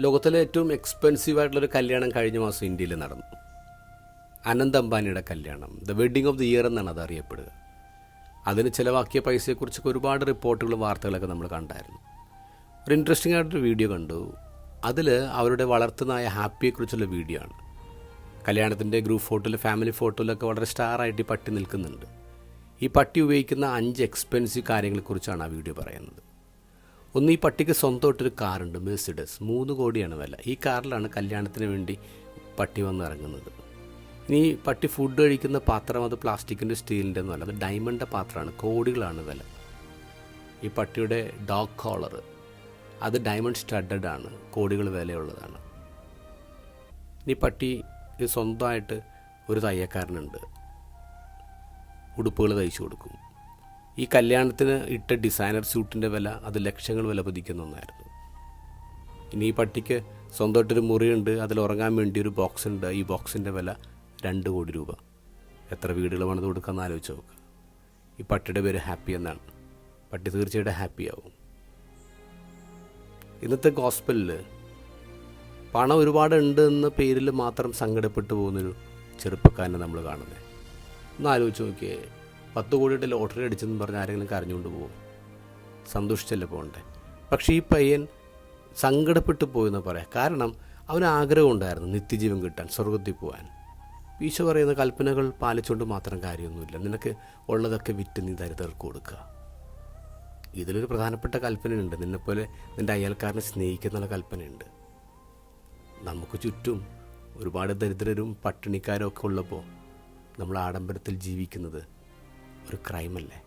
ലോകത്തിലെ ഏറ്റവും എക്സ്പെൻസീവ് ആയിട്ടുള്ളൊരു കല്യാണം കഴിഞ്ഞ മാസം ഇന്ത്യയിൽ നടന്നു. അനന്ത് അംബാനിയുടെ കല്യാണം the wedding of the year എന്നാണ് അത് അറിയപ്പെടുക. അതിന് ചിലവാക്കിയ പൈസയെക്കുറിച്ചൊക്കെ ഒരുപാട് റിപ്പോർട്ടുകളും വാർത്തകളൊക്കെ നമ്മൾ കണ്ടായിരുന്നു. ഒരു ഇൻട്രസ്റ്റിംഗ് ആയിട്ടൊരു വീഡിയോ കണ്ടു. അതിൽ അവരുടെ വളർത്തുന്നായ ഹാപ്പിയെക്കുറിച്ചുള്ള വീഡിയോ ആണ്. കല്യാണത്തിന്റെ ഗ്രൂപ്പ് ഫോട്ടോയിൽ ഫാമിലി ഫോട്ടോയിലൊക്കെ വളരെ സ്റ്റാറായിട്ട് ഈ പട്ടി നിൽക്കുന്നുണ്ട്. ഈ പട്ടി ഉപയോഗിക്കുന്ന അഞ്ച് എക്സ്പെൻസീവ് കാര്യങ്ങളെക്കുറിച്ചാണ് ആ വീഡിയോ പറയുന്നത്. ഒന്ന് ഈ പട്ടിക്ക് സ്വന്തമായിട്ടൊരു കാറുണ്ട് മെഴ്സിഡസ് മൂന്ന് കോടിയാണ് വില. ഈ കാറിലാണ് കല്യാണത്തിന് വേണ്ടി പട്ടി വന്ന് ഇറങ്ങുന്നത്. ഇനി പട്ടി ഫുഡ് കഴിക്കുന്ന പാത്രം അത് പ്ലാസ്റ്റിക്കിന്റെ സ്റ്റീലിന്റെ ഒന്നുമല്ല അത് ഡയമണ്ടിന്റെ പാത്രമാണ് കോടികളാണ് വില. ഈ പട്ടിയുടെ ഡോഗ് കോളർ അത് ഡയമണ്ട് സ്റ്റഡഡ് ആണ് കോടികൾ വിലയുള്ളതാണ്. ഈ പട്ടി സ്വന്തമായിട്ട് ഒരു തയ്യക്കാരനുണ്ട് ഉടുപ്പുകൾ തയ്ച്ചു കൊടുക്കും. ഈ കല്യാണത്തിന് ഇട്ട ഡിസൈനർ സ്യൂട്ടിന്റെ വില അത് ലക്ഷങ്ങൾ വില പതിക്കുന്ന ഒന്നായിരുന്നു. ഇനി ഈ പട്ടിക്ക് സ്വന്തമായിട്ടൊരു മുറിയുണ്ട് അതിൽ ഉറങ്ങാൻ വേണ്ടി ഒരു ബോക്സ് ഉണ്ട്. ഈ ബോക്സിന്റെ വില രണ്ട് കോടി രൂപ. എത്ര വീടുകൾ പണിത് കൊടുക്കാമെന്ന് ആലോചിച്ച് നോക്കുക ഈ പട്ടിയുടെ പേര് ഹാപ്പി എന്നാണ്. പട്ടി തീർച്ചയായിട്ടും ഹാപ്പി ആവും. ഇന്നത്തെ ഗോസ്പലിൽ പണം ഒരുപാട് ഉണ്ട് എന്ന പേരിൽ മാത്രം സങ്കടപ്പെട്ടു പോകുന്നൊരു ചെറുപ്പക്കാരനെ നമ്മൾ കാണുന്നത് ഒന്ന് ആലോചിച്ച് നോക്കിയേ. പത്ത് കോടിയുടെ ലോട്ടറി അടിച്ചെന്ന് പറഞ്ഞ് ആരെങ്കിലും കരഞ്ഞുകൊണ്ട് പോകും സന്തോഷിച്ചല്ലേ പോകണ്ടേ? പക്ഷേ ഈ പയ്യൻ സങ്കടപ്പെട്ടു പോയെന്ന് പറയാം. കാരണം അവന് ആഗ്രഹം ഉണ്ടായിരുന്നു നിത്യജീവൻ കിട്ടാൻ സ്വർഗത്തിൽ പോകാൻ ഈശോ പറയുന്ന കൽപ്പനകൾ പാലിച്ചുകൊണ്ട് മാത്രം കാര്യമൊന്നുമില്ല. നിനക്ക് ഉള്ളതൊക്കെ വിറ്റ് നീ ദരിദ്രർക്ക് കൊടുക്കുക. ഇതിലൊരു പ്രധാനപ്പെട്ട കൽപ്പനയുണ്ട്. നിന്നെപ്പോലെ നിന്റെ അയൽക്കാരനെ സ്നേഹിക്കുന്നുള്ള കൽപ്പനയുണ്ട്. നമുക്ക് ചുറ്റും ഒരുപാട് ദരിദ്രരും പട്ടിണിക്കാരും ഒക്കെ ഉള്ളപ്പോൾ നമ്മൾ ആഡംബരത്തിൽ ജീവിക്കുന്നത് ഒരു ക്രൈമല്ലേ